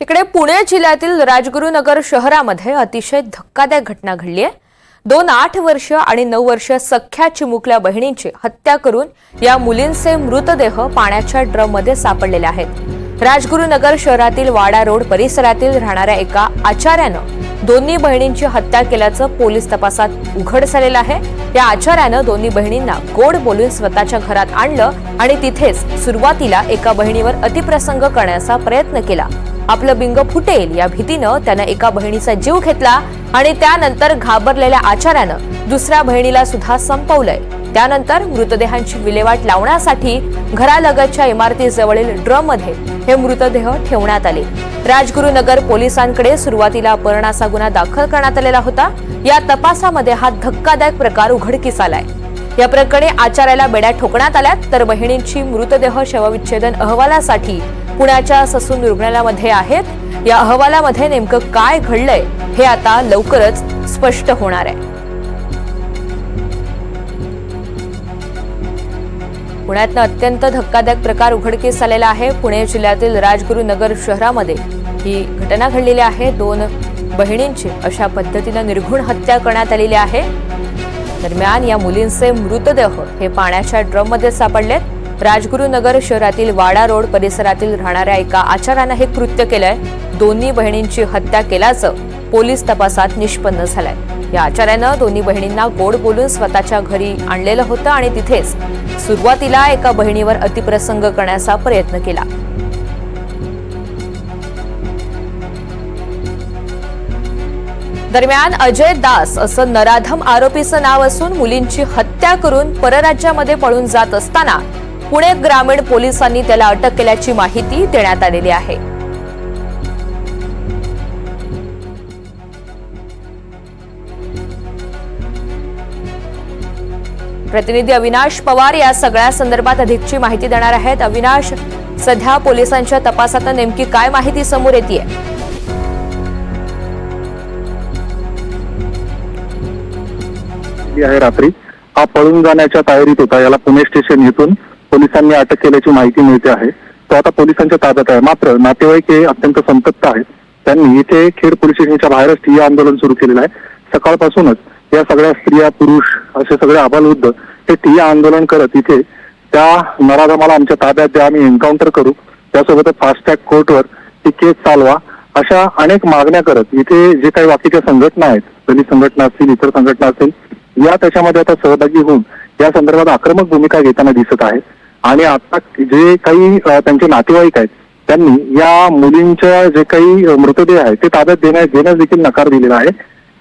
तिकडे पुणे जिल्ह्यातील राजगुरुनगर शहरामध्ये अतिशय धक्कादायक घटना घडली आहे. दोन आठ वर्ष आणि नऊ वर्ष सख्या चिमुकल्या बहिणींची हत्या करून या मुलींचे मृतदेह पाण्याच्या ड्रममध्ये सापडलेले आहेत. राजगुरुनगर शहरातील वाडा रोड परिसरातील राहणाऱ्या एका आचार्यानं दोन्ही बहिणींची हत्या केल्याचं पोलीस तपासात उघड झालेलं आहे. या आचार्यानं दोन्ही बहिणींना गोड बोलून स्वतःच्या घरात आणलं आणि तिथेच सुरुवातीला एका बहिणीवर अतिप्रसंग करण्याचा प्रयत्न केला. आपलं बिंग फुटेल या भीतीनं त्यानं एका बहिणीचा जीव घेतला आणि त्यानंतर घाबरलेल्या आचार्यानं दुसऱ्या बहिणीला सुद्धा संपवलंय. त्यानंतर मृतदेहांची विल्हेवाट लावण्यासाठी घरालगतच्या इमारतीजवळील ड्रममध्ये हे मृतदेह ठेवण्यात आले. राजगुरुनगर पोलिसांकडे सुरुवातीला अपहरणाचा गुन्हा दाखल करण्यात आलेला होता. या तपासामध्ये हा धक्कादायक प्रकार उघडकीस आलाय. या प्रकरणी आचार्याला बेड्या ठोकण्यात आल्यात तर बहिणींची मृतदेह शवविच्छेदन अहवालासाठी पुण्याच्या ससून रुग्णालयामध्ये आहेत. या अहवालामध्ये नेमकं काय घडलंय हे आता लवकरच स्पष्ट होणार आहे. पुण्यातनं अत्यंत धक्कादायक प्रकार उघडकीस आलेला आहे. पुणे जिल्ह्यातील राजगुरुनगर शहरामध्ये ही घटना घडलेली आहे. दोन बहिणींची अशा पद्धतीनं निर्घुण हत्या करण्यात आलेली आहे. दरम्यान या मुलींचे मृतदेह हे पाण्याच्या ड्रममध्ये सापडलेत. राजगुरुनगर शहरातील वाडा रोड परिसरातील राहणाऱ्या एका आचार्यानं हे कृत्य केलंय. दोन्ही बहिणींची हत्या केल्याचं पोलीस तपासात निष्पन्न झालंय. या आचार्यानं दोन्ही बहिणींना गोड बोलून स्वतःच्या घरी आणलेलं होतं आणि तिथेच सुरुवातीला एका बहिणीवर अतिप्रसंग करण्याचा प्रयत्न केला. दरम्यान अजय दास असं नराधम आरोपीचं नाव असून मुलींची हत्या करून परराज्यामध्ये पळून जात असताना पुणे ग्रामीण पोलिसांनी त्याला अटक केल्याची माहिती देण्यात आलेली आहे. प्रतिनिधी अविनाश पवार या सगळ्या संदर्भात अधिकची माहिती देणार आहेत. अविनाश सध्या पोलिसांच्या तपासात नेमकी काय माहिती समोर येते केली आहे रात्री. हा पळून जाण्याच्या तयारीत होता. याला पुणे स्टेशन येथून पोलिसांनी अटक केल्याची माहिती मिळते आहे. तो आता पोलिसांच्या ताब्यात आहे. मात्र नातेवाईक हे अत्यंत संतप्त आहेत. त्यांनी इथे खेड पोलीस स्टेशनच्या बाहेरच ठिय्या आंदोलन सुरू केलेलं आहे. सकाळपासूनच या सगळ्या स्त्रिया पुरुष असे सगळे आबालवृद्ध हे ठिय्या आंदोलन करत इथे त्या नराधमाला आमच्या ताब्यात द्या. आम्ही एन्काउंटर करू. त्यासोबतच फास्टॅग कोर्टवर ही केस चालवा अशा अनेक मागण्या करत इथे जे काही बाकीच्या संघटना आहेत दलित संघटना असतील इतर संघटना असतील या त्याच्यामध्ये आता सहभागी होऊन या संदर्भात आक्रमक भूमिका घेताना दिसत आहे आणि आता जे काही त्यांचे नातेवाईक आहेत त्यांनी या मुलींच्या जे काही मृतदेह आहेत ते ताब्यात देण्यास देण्यास देखील नकार दिलेला आहे.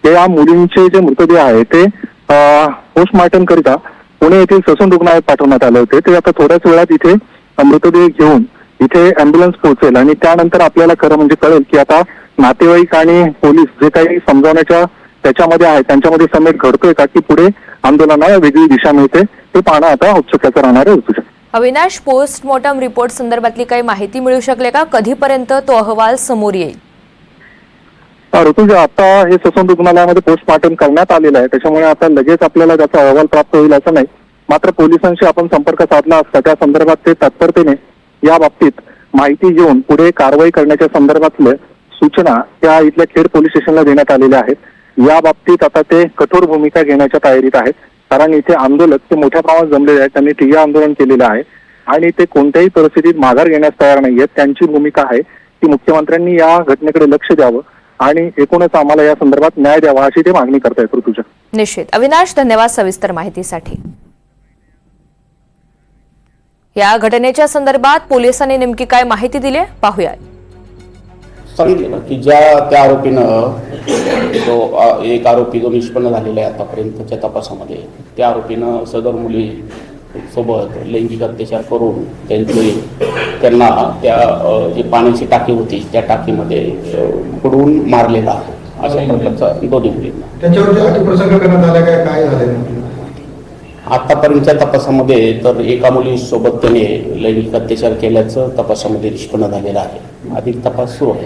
ते या मुलींचे जे मृतदेह आहे ते पोस्टमार्टम करिता पुणे येथील ससून रुग्णालयात पाठवण्यात आले होते. ते आता थोड्याच वेळात इथे मृतदेह घेऊन इथे अँब्युलन्स पोहोचेल. आणि त्यानंतर आपल्याला खरं म्हणजे कळेल की आता नातेवाईक आणि पोलीस जे काही समजावण्याच्या त्याच्यामध्ये आहे त्यांच्यामध्ये समेट घडतोय का की पुढे आंदोलनाला वेगळी दिशा मिळते ते पाहणं आता औत्सुक्याचं राहणार आहे औत्सुक्य. अविनाश पोस्टमॉर्टम रिपोर्ट संदर्भातली काही माहिती मिळू शकले का? कधीपर्यंत तो अहवाल समोर येईल? ऋतुजा आता हे ससून रुग्णालयामध्ये पोस्टमार्टम करण्यात आलेलं आहे त्याच्यामुळे आता लगेच आपल्याला त्याचा अहवाल प्राप्त होईल असं नाही. मात्र पोलिसांशी आपण संपर्क साधला असता त्या संदर्भात ते तत्परतेने या बाबतीत माहिती घेऊन पुढे कारवाई करण्याच्या संदर्भातल्या सूचना त्या इथल्या खेड पोलीस स्टेशनला देण्यात आलेल्या आहेत. या बाबतीत आता ते कठोर भूमिका घेण्याच्या तयारीत आहेत. कारण इथे आंदोलक ते मोठ्या प्रमाणात जमलेले आहेत. त्यांनी ठिय्या आंदोलन केलेलं आहे. आणि ते कोणत्याही परिस्थितीत माघार घेण्यास तयार नाहीयेत त्यांची भूमिका आहे की मुख्यमंत्र्यांनी या घटनेकडे लक्ष द्यावं आणि एकूणच आम्हाला या संदर्भात न्याय द्यावा अशी ते मागणी करतायत ऋतुजा. निश्चित. अविनाश धन्यवाद सविस्तर माहितीसाठी. या घटनेच्या संदर्भात पोलिसांनी नेमकी काय माहिती दिली पाहूया सांगितलं ना की ज्या त्या आरोपीनं जो एक आरोपी जो निष्पन्न झालेला आहे आतापर्यंतच्या तपासामध्ये त्या आरोपीनं सदर मुली सोबत लैंगिक अत्याचार करून त्यांचे त्यांना त्या जी पाण्याची टाकी होती त्या टाकीमध्ये बुडवून मारलेला अशा प्रकारचा दोन्ही मुलींना आतापर्यंतच्या तपासामध्ये तर एका मुलीसोबत त्याने लैंगिक अत्याचार केल्याचं तपासामध्ये निष्पन्न झालेलं आहे. अधिक तपास सुरू आहे.